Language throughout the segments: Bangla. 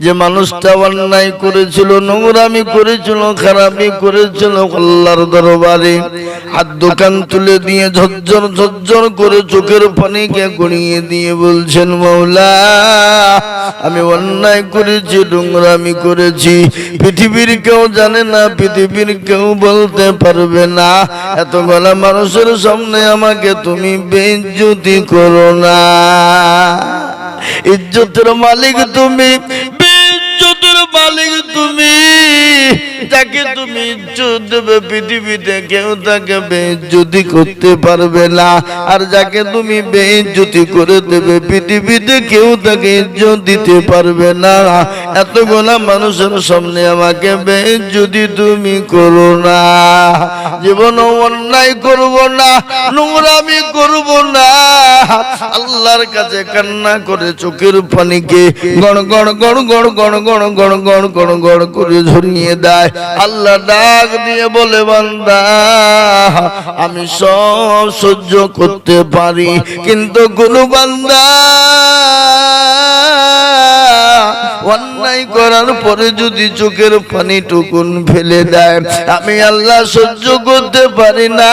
যে মানুষটা অন্যায় করেছিল, নোংরামি করেছিল খারাপি করেছিল কল্লার দরবারে। হাত দোকান তুলে দিয়ে ঝরঝর ঝরঝর করে চোখের পানিকে গড়িয়ে দিয়ে বলছেন, মৌলা, আমি অন্যায় করেছি, নোংরামি করেছি। পৃথিবীর কেউ জানে না, পৃথিবীর কেউ বলতে পারবে না। এত গলা মানুষের সামনে আমাকে তুমি বেজ্জতি করো না। ইজ্জতের মালিক তুমি মালিক তুমি, যাকে তুমি ইজ্জত দেবে পৃথিবীতে কেউ তাকে বেজ্জতি করতে পারবে না। আর যাকে তুমি বেজ্জতি করে দেবে, পৃথিবীতে কেউ তাকে ইজ্জত দিতে পারবে না। এতগুলা মানুষের সামনে আমাকে যদি তুমি করো না জীবন অন্যায় করব না নোংরামি করব না আল্লাহর কাছে কান্না করে চোখের পানিকে গড় গড় গড় গড় গড় গড় গড় গড় গড় গড় করে ঝরিয়ে দেয় আল্লাহ ডাক দিয়ে বলে বান্দা আমি সব সহ্য করতে পারি কিন্তু কোনো বান্দা অন্যায় করার পরে যদি চোখের পানি টুকুন ফেলে দেয়, আমি আল্লাহ সহ্য করতে পারি না।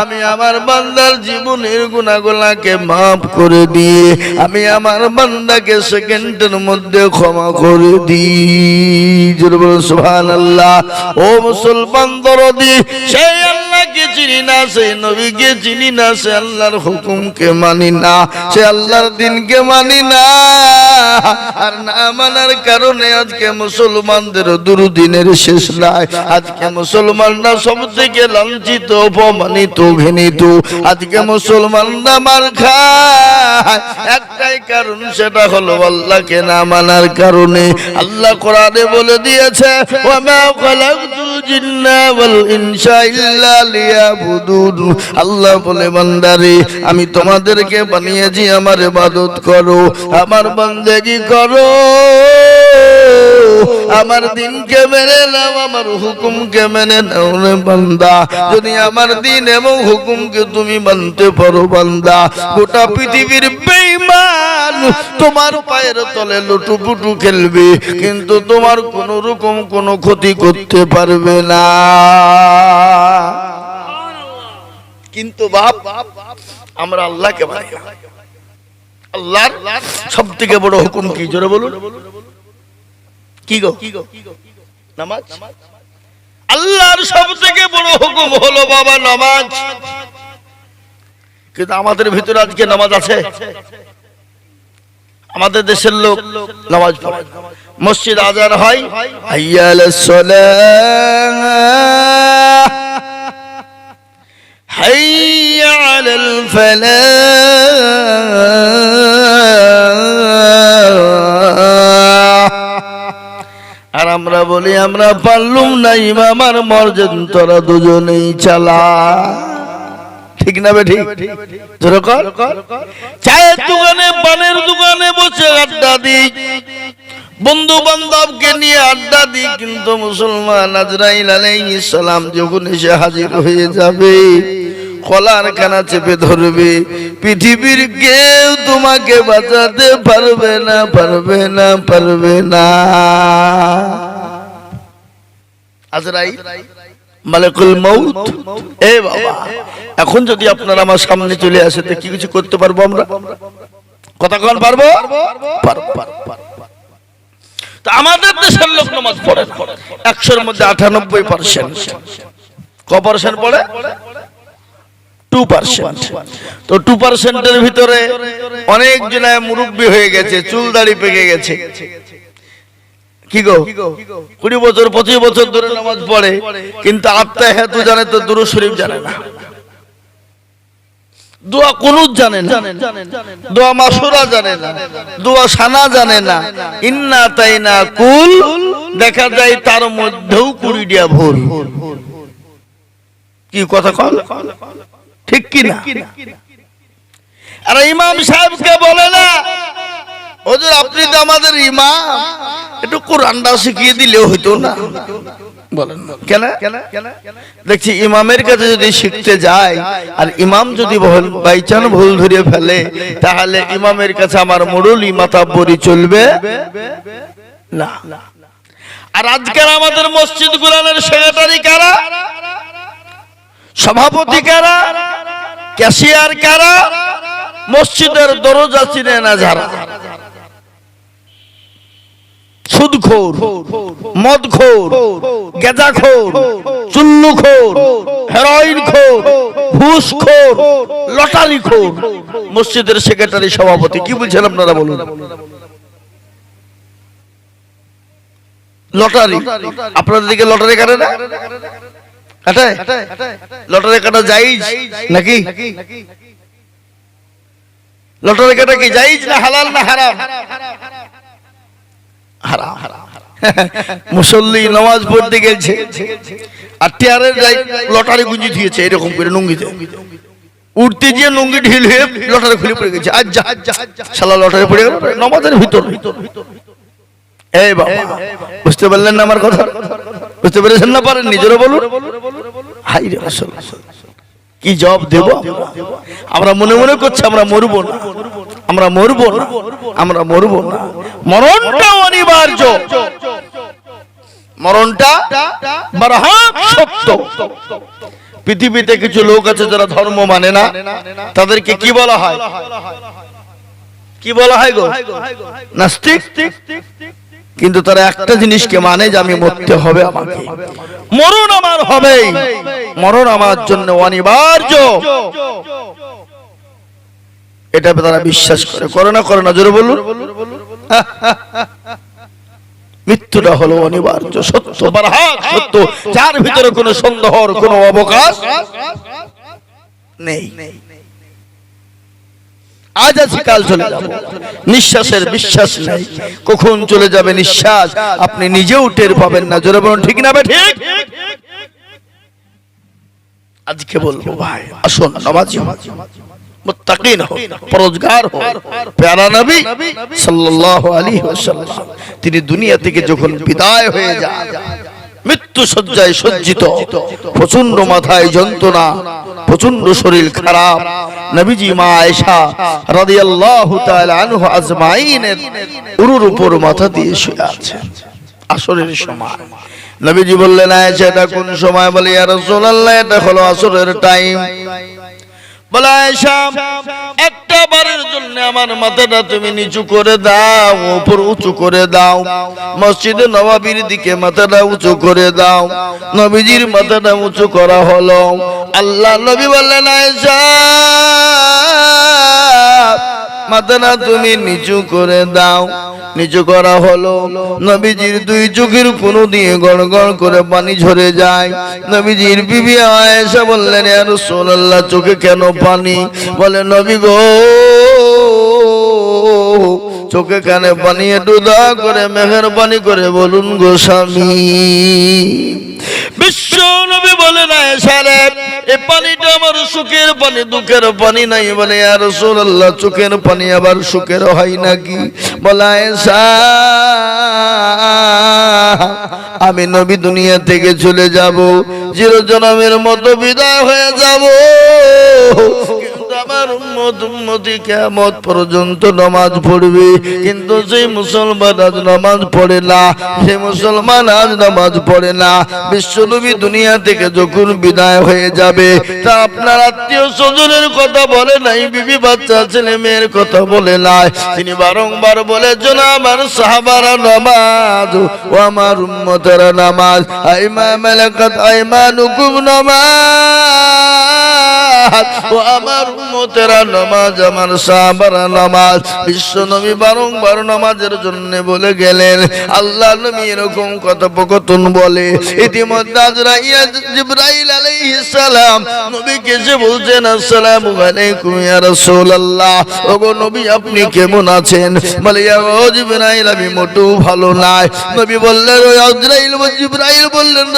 আমি আমার বান্দার জীবনের গুণাগুলাকে মাফ করে দিয়ে, আমি আমার বান্দাকে সেকেন্ডের মধ্যে ক্ষমা করে দিই। সুহান আল্লাহ ও মুসলমান দরদি, সেই আল্লাহকে চিনি না সেই নবীকে চিনি না, সে আল্লাহর হুকুমকে মানি না, সে আল্লাহর দিনকে মানি না। আর না মানার কারণে আজকে মুসলমানদের দুরুদিনের শেষ নাই। আজকে মুসলমানরা সব থেকে লাঞ্ছিত, অপমানিত, ঘৃণিত। আজকে মুসলমানরা মার খায়। একটাই কারণ, সেটা হলো আল্লাহকে না মানার কারণে। আল্লাহ কোরআনে বলে দিয়েছে, ওয়া খালাকতুল জিন্না ওয়াল ইনসা ইল্লা লিয়াবুদুন আল্লাহ বলে, বান্দারে, আমি তোমাদেরকে বানিয়েছি, আমার ইবাদত করো, আমার বান্দেগি করো। আমার দিনকে মেনে নাও, আমার হুকুমকে মেনে নাও রে বান্দা। যদি আমার দিন এবং হুকুমকে তুমি মানতে পারো বান্দা, গোটা পৃথিবীর বেঈমান তোমার পায়ের তলে লুটুপুটু খেলবে, কিন্তু তোমার কোন রকম কোনো ক্ষতি করতে পারবে না। কিন্তু বাপ, আমরা আল্লাহকে না। আল্লাহর সব থেকে বড় হুকুম কি? জোরে বলুন। কি গো? নামাজ? আল্লাহর সব থেকে বড় হুকুম হলো বাবা নামাজ। কিন্তু আমাদের ভিতরে আজকে নামাজ আছে। আমাদের দেশের লোক নামাজ পড়ে। মসজিদ আজার হয়। হাইয়া আলাস সালাহ। আলাল ফালাহ আর আমরা বলি, আমরা পারলুম না ইমাম আর তোরা দুজনেই চালা। ঠিক না বে ঠিক? ধরো কর। চায়ের দোকানে, পানের দোকানে বসে আড্ডা দিই। বন্ধু বান্ধবকে নিয়ে আড্ডা দিই, কিন্তু মুসলমান আজরাইল আলাইহিস সালাম যখন এসে হাজির হয়ে যাবে, কলার খানা চেপে ধরবে, পৃথিবীর কেউ তোমাকে বাঁচাতে পারবে না পারবে না পারবে না। মালিকুল এ বাবা, এখন যদি আপনারা আমার সামনে চলে আসে, তো কি কিছু করতে পারব আমরা? কথা কন, পারব? পারব পারব। তো আমাদের দেশের লোক নামাজ পড়ে। একশোর মধ্যে আটানব্বই পার্সেন্ট ক পার্সেন্ট পড়ে? ভিতরে মুরব্বী হয়ে গেছে, চুল দাড়ি পেকে গেছে। কি গো? কুড়ি বছর, পঁচিশ বছর ধরে নামাজ পড়ে, কিন্তু আত্মা হেতু জানে তো দুরু শরীফ জানে না। দোয়া কুনুত জানে না। দোয়া মাসুরা জানে না। দোয়া সানা জানে না। ইন্না তাই না কুল, দেখা যায় তার মধ্যেও কুড়িটিয়া ভুল। কি কথা কল? ঠিক কি না? আর ইমাম সাহেবকে বলে না ওদের আপনি তো আমাদের ইমাম। একটু কোরআনটা শিখিয়ে দিলেও হইতো না। বলেন কেন? দেখছি ইমামের কাছে যদি শিখতে যায় আর ইমাম যদি বাইচান ভুল ধরে ফেলে তাহলে ইমামের কাছে আমার মুরুলি মাতাব্বরি চলবে না। আর আজকের আমাদের মসজিদ গুলানের সেক্রেটারি কারা? সভাপতি কারা? ক্যাশিয়ার কারা? মসজিদের দরজা চিনে না যারা। সুদখোর, মদখোর, গেজাখোর চুল্লুখোর হেরোইনখোর, ঘুষখোর, লটারিখোর। মসজিদের সেক্রেটারি, সভাপতি, কি বলছেন আপনারা বলুন? লটারি। আপনাদের দিকে লটারি কাটে না? কাটে লটারি কাটা যাইজ নাকি? লটারি কাটা কি যাইজ না হালাল না হারাম? হারাম। মুসল্লি নামাজ পড়তে গেছে, আর টিয়ারের লটারি গুঞ্জি দিয়েছে, এরকম করে নুঙ্গিতে উঠতে গিয়ে নুঙ্গি ঢিল হয়ে লটারি খুলে পড়ে গেছে। আজ যা শালা লটারি পড়ে গেল, নামাজের ভিতর। এই বাবা, বুঝতে পারলেন না আমার কথা? বুঝতে পেরেছেন না পারেন নিজেরও বলুন। হাই রে কি জবাব দেব আমরা মনে মনে করছি আমরা মরবো না। আমরা মরব না। আমরা মরব না। মরণটা অনিবার্য। মরণটা সত্য। পৃথিবীতে কিছু লোক আছে যারা ধর্ম মানে না। তাদেরকে কি বলা হয়? কি বলা হয় গো? নাস্তিক? কিন্তু তারা একটা জিনিসকে মানে যে আমি মরতে হবে আমাকে। মরণ আমার হবে মরণ আমার জন্য অনিবার্য। এটা তারা বিশ্বাস করে। করে না করে না, জোরে বলুন। মৃত্যুটা হলো অনিবার্য, সত্য সত্য। যার ভিতরে কোনো সন্দেহর কোনো অবকাশ নেই। আজ আছি, কাল চলে যাব। নিঃশ্বাসের বিশ্বাস নেই। কখন চলে যাবে নিঃশ্বাস? আপনি নিজেও টের পাবেন না। জোরে বলুন, ঠিক না ঠিক। আজকে বলব ভাই, আসুন, নামাজি হও, মুত্তাকিন পরোজগার হো প্যারা নবী সাল্লাল্লাহু আলাইহি ওয়াসাল্লাম। তিনি দুনিয়া থেকে যখন বিদায় হয়ে যান মৃত্যু সজ্জায় সজ্জিত প্রচণ্ড মাথায় যন্ত্রণা প্রচণ্ড শরীর খারাপ। নবীজি মা আয়েশা রাদিয়াল্লাহু তাআলা আনহু আজমাইনের উরুর উপর মাথা দিয়ে শুয়ে আছে। আসরের সময়। নবীজি বললেন আয়েশা এটা কোন সময়? বলে ইয়া রাসূলুল্লাহ এটা হলো আসরের টাইম বলে, আয়েশা, একটা বারের জন্য আমার মাথাটা তুমি নিচু করে দাও, উপর উঁচু করে দাও। মসজিদে নবাবির দিকে মাথাটা উঁচু করে দাও। নবীজির মাথাটা উঁচু করা হলো। আল্লাহ নবী বললেন, আয়েশা মাথাটা তুমি নিচু করে দাও। নিচু করা হলো, নবীজির দুই চোখের কোনো দিয়ে গড় গড় করে পানি ঝরে যায়। নবীজির বিবি আয়েশা বললেন আর সোনাল্লাহ চোখে কেন পানি? বলে, নবী গো চোখে কানে একটু দয়া করে মেঘের পানি করে বলুন গো স্বামী। বিশ্ব নবী বলে না সাহেব এই পানিটা আমার সুখের পানি, দুঃখের পানি নাই বলে, আর আল্লাহ চোখের পানি আবার সুখের হয় নাকি? বলা আমি নবী দুনিয়া থেকে চলে যাব, চিরজনমের মতো বিদায় হয়ে যাব। আমার উম্মত উম্মতি কিয়ামত পর্যন্ত নামাজ পড়বে। কিন্তু সেই মুসলমান আজ নামাজ পড়ে না, সেই মুসলমান আজ নামাজ পড়ে না। বিশ্বনবী দুনিয়া থেকে যখন বিদায় হয়ে যাবে, তা আপনার আত্মীয় স্বজনের কথা বলে নাই, বিবি বাচ্চা ছেলে মেয়ের কথা বলে নাই। তিনি বারংবার বলেছেন আমার সাহাবারা নামাজ, ও আমার উম্মতেরা নামাজ, আইমা মালাকাত আইমানুকুম নামাজ, ও আমার নবী আপনি কেমন আছেন? বলে ও আমি মোটেও ভালো নাই। নবী বললেন জিবরাইল বললেন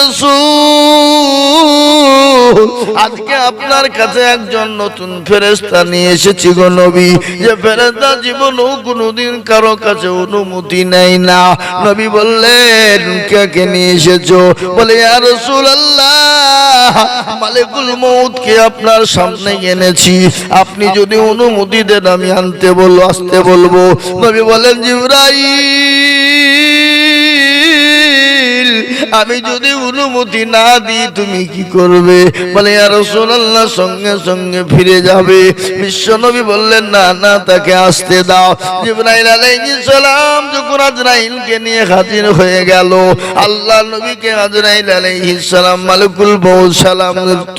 আজকে আপনার কাছে একজন নতুন ফেরেশতা নিয়ে এসেছি গো নবী। যে ফেরেশতা জীবনও কোনোদিন কারও কাছে অনুমতি নেই না। নবী বললেন, কে কে নিয়ে এসেছ? বলে, ইয়া রাসূলুল্লাহ, মালিকুল মউত কে আপনার সামনে এনেছি। আপনি যদি অনুমতি দেন, আমি আনতে বলব আসতে বলব। নবী বলেন, জিবরাইল আমি যদি অনুমতি না দিই, তুমি কি করবে? বলে আর রাসূলুল্লাহ, সঙ্গে সঙ্গে ফিরে যাবে। বিশ্বনবী বললেন, না না, তাকে আসতে দাও। জিবরাইল সালাম যখন আজরাইলকে নিয়ে হাজির হয়ে গেল, আল্লাহ নবীকে আজরাইল সালাম মালিকুল মউত সালাম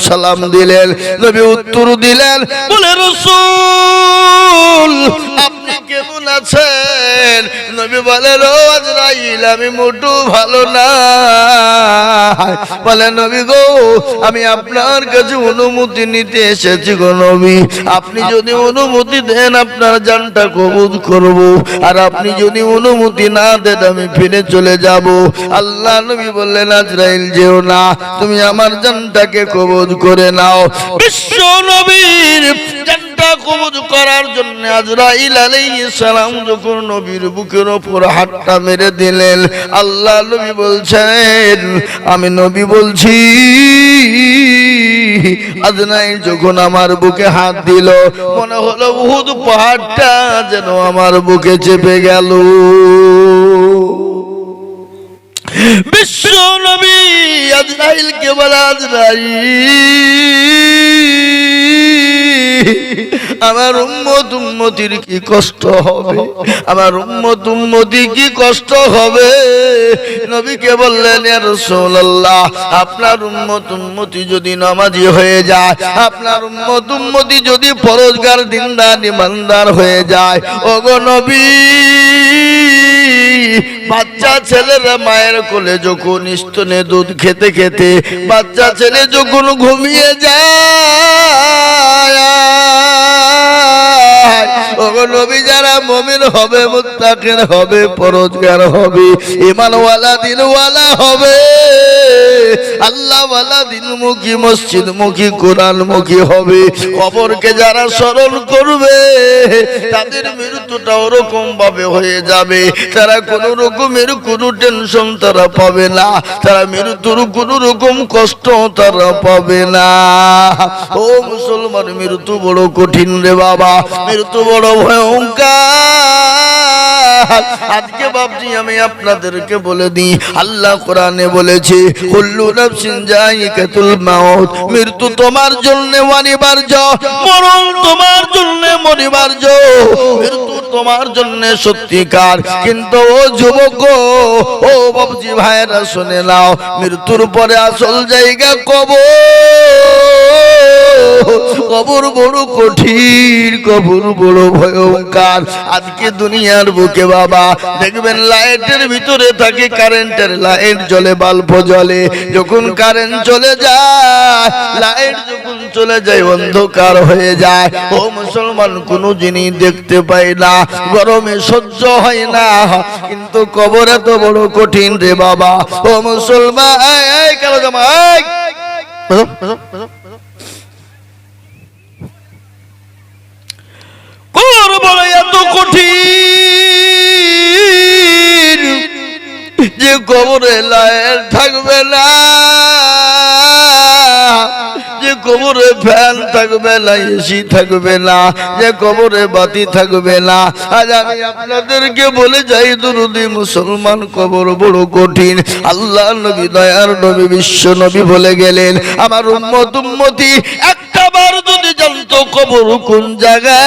সালাম দিলেন। নবী উত্তর দিলেন, বলে, রাসূল কেমন আছেন নবী বলেন ও আজরাইল, আমি মোটু ভালো না। বলে, নবী গো, আমি আপনার কাছে অনুমতি নিতে এসেছি গো নবী। আপনি যদি অনুমতি দেন, আপনার জানটা কবুল করব। আর আপনি যদি অনুমতি না দেন, আমি ফিরে চলে যাব। আল্লাহ নবী বললেন, আজরাইল যেও না, তুমি আমার জানটাকে কবুল করে নাও। বিশ্ব নবীর জানটা কবুল করার জন্য আজরাইল আলাইহিস সালাম যখন নবীর বুকের ওপর হাতটা মেরে দিলেন, আল্লাহ নবী বলছেন, আমি নবী বলছি, আজরাইল যখন আমার বুকে হাত দিল, মনে হলো উহুদ পাহাড়টা যেন আমার বুকে চেপে গেল। বিশ্ব নবী আজরাইল কে বলে আজরাইল। আমার উম্মত উম্মতির কি কষ্ট হবে? আমার উম্মত উম্মতি কি কষ্ট হবে? নবীকে বললেন রাসূলুল্লাহ, আপনার উম্মত উম্মতি যদি নামাজি হয়ে যায়, আপনার উম্মত উম্মতি যদি পরোজগার, দিনদার, ইমানদার হয়ে যায়, ওগো নবী, বাচ্চা ছেলেরা মায়ের কোলে যখন স্তনে দুধ খেতে খেতে বাচ্চা ছেলে যখন ঘুমিয়ে যায় নবী, যারা মমিন হবে মুত্তাকিন হবে, পরোজগার হবে ইমানওয়ালা হবে। আল্লাহওয়ালা হবে। কবরকে যারা স্মরণ করবে, তাদের মৃত্যুটা ওরকম ভাবে হয়ে যাবে। তারা কোন রকমের কোনো টেনশন তারা পাবে না। তারা মৃত্যুর কোন রকম কষ্ট তারা পাবে না। ও মুসলমান, মৃত্যু বড় কঠিন রে বাবা। মৃত্যু বড় আজকে ভাবছি আমি আপনাদেরকে বলে দিই, আল্লাহ কোরআনে বলেছে, কুল্লু নাফসিন জায়িকাতুল মাউত, মৃত্যু তোমার জন্য অনিবার্য, মরণ তোমার জন্য অনিবার্য। মৃত্যু তোমার জন্য সত্যিকার। কিন্তু ও যুবক ও বাবজি ভাইরা শুনে নাও, মৃত্যুর পরে আসল জায়গা কবর। কবর বড় কঠিন, কবর বড় ভয়ঙ্কর। আজকে দুনিয়ার বুকে বাবা, দেখবেন লাইটের ভিতরে থাকে কারেন্টের লাইট জ্বলে, বাল্ব জ্বলে। যখন কারেন্ট চলে যায়, লাইট যখন চলে যায়, অন্ধকার হয়ে যায়। ও মুসলমান, কোনো জিনিস দেখতে পাই না। গরমে সহ্য হয় না। কিন্তু কবর এত বড় কঠিন রে বাবা। ও মুসলমান কবর বড় এত কঠিন। যে কবরে লাইট থাকবে না, যে কবরে ফ্যান থাকবে না, এসি থাকবে না, যে কবরে বাতি থাকবে না। আজ আমি আপনাদেরকে বলে যাই, দুরুদি মুসলমান কবর বড় কঠিন। আল্লাহ নবী, দয়ার নবী, বিশ্ব নবী বলে গেলেন। আমার উম্মত, উম্মতি, একটা বার যদি জানতো কবর কোন জায়গা?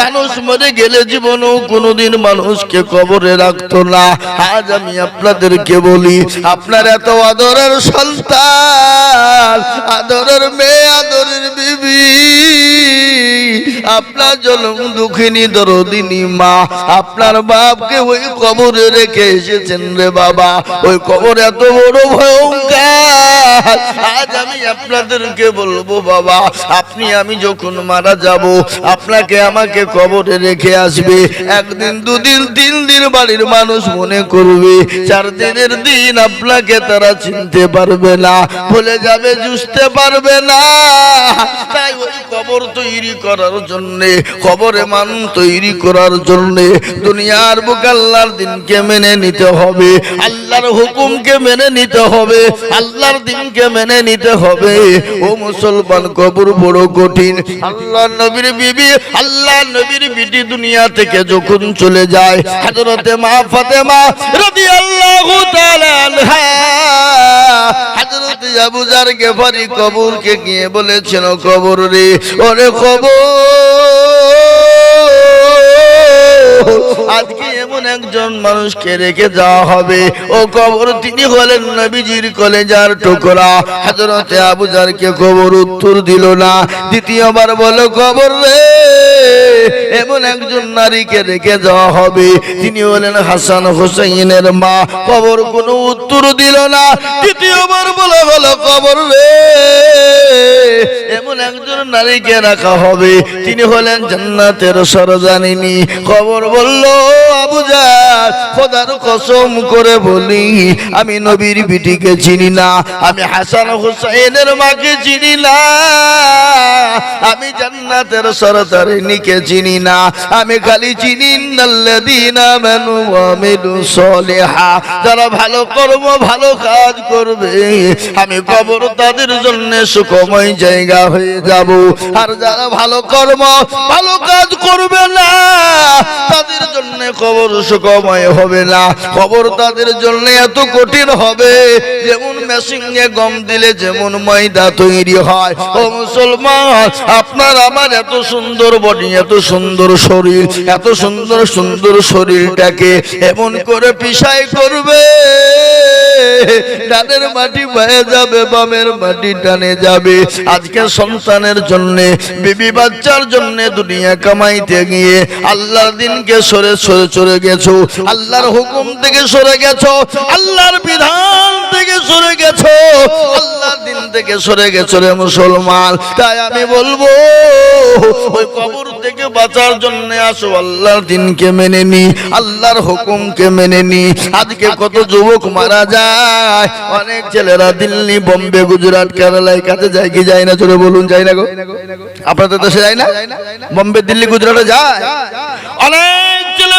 মানুষ মরে গেলে জীবনও কোনোদিন মানুষকে কবরে রাখতো না। আজ আমি আপনাদেরকে বলি, আপনার এত আদরের সন্তান, আদরের মেয়ে, আদরের বিবি, আপনার জন্ম দুঃখিনী, দরদিনী মা, আপনার বাপকে ওই কবরে রেখে এসেছেন রে বাবা। ওই কবর এত বড় ভয়ঙ্কর। আজ আমি আপনাদেরকে বলব বাবা, আপনি আমি যখন মারা যাব, আপনাকে আমাকে কবরে রেখে আসবে। একদিন, দুদিন, তিন দিন বাড়ির মানুষ মনে করবে, চার দিনের দিন আপনাকে তারা চিনতে পারবে না, ভুলে যাবে জুঝতে পারবে না। তাই ওই কবর তৈরি করার জন্য, কবরে মান তৈরি করার জন্য দুনিয়ার বুক আল্লাহর দিনকে মেনে নিতে হবে। আল্লাহর হুকুমকে মেনে নিতে হবে, আল্লাহর দিনকে মেনে নিতে হবে। ও মুসলমান কবর বড় কঠিন। আল্লাহ নবীর বিবি আল্লাহ নবীর বিটি দুনিয়া থেকে যখন চলে যায়, হযরতে মা ফাতেমা রাদিয়াল্লাহু তাআলা হযরত কবরকে গিয়ে বলেছেন কবর রে, ওরে কবর! আজকে এমন একজন মানুষকে রেখে যাওয়া হবে। ও কবর তিনি হলেন নবীজির কলেজার টুকরা। হযরতে আবু জারকে কবর উত্তর দিল না। দ্বিতীয়বার বলো কবর রে, এমন একজন নারীকে রেখে যাওয়া হবে। তিনি হলেন হাসান হোসেনের মা। কবর কোনো উত্তর দিল না। তৃতীয়বার বলা হলো কবর রে এমন একজন নারীকে রাখা হবে। তিনি হলেন জান্নাতের সরজানিনী। খবর বলল আবুজার খোদার কসম করে বলি, আমি নবীর বিটিকে চিনি না, আমি হাসান হুসাইনের মাকে চিনি না, আমি জান্নাতের সরদারিনীকে চিনি না, আমি খালি চিনি নাল্লাযীনা আমানু ওয়া আমিলুস সলিহা, যারা ভালো কর্ম, ভালো কাজ করবে, আমি কবর তাদের জন্য সুখময় জায়গা হয়ে যাব। আর যারা ভালো কর্ম, ভালো কাজ করবে না, তাদের জন্য কবর সুখময় হবে না। কবর তাদের জন্য এত কঠিন হবে, যেমন মেশিনে গম দিলে যেমন ময়দা তৈরি হয়। ও মুসলমান, আপনার আমার এত সুন্দর বডি এত সুন্দর শরীর, এত সুন্দর সুন্দর শরীরটাকে এমন করে পিসাই করবে ডানের মাটি বয়ে যাবে, বামের মাটি টানে যাবে। আজকে সন্তানের জন্য, বিবি বাচ্চার জন্য দুনিয়া কামাইতে গিয়ে আল্লাহর দিনকে সরে সরে চলে গেছো, আল্লাহর হুকুম থেকে সরে গেছো, আল্লাহর বিধান থেকে সরে গেছো, আল্লাহর দিন থেকে সরে গেছো রে মুসলমান। তাই আমি বলব, ওই কবর থেকে বাঁচার জন্য আসো, আল্লাহর দিনকে মেনে নি, আল্লাহর হুকুমকে মেনে নি। আজকে কত যুবক মারা যায়, অনেক ছেলেরা দিল্লি, বোম্বে, গুজরাট, কেরালায় কাছে যায় কি যায় না চলে বলুন যাই না গো। আপনাদের দেশে যাই না? বোম্বে দিল্লি গুজরাটে যায়? অনেক ছেলে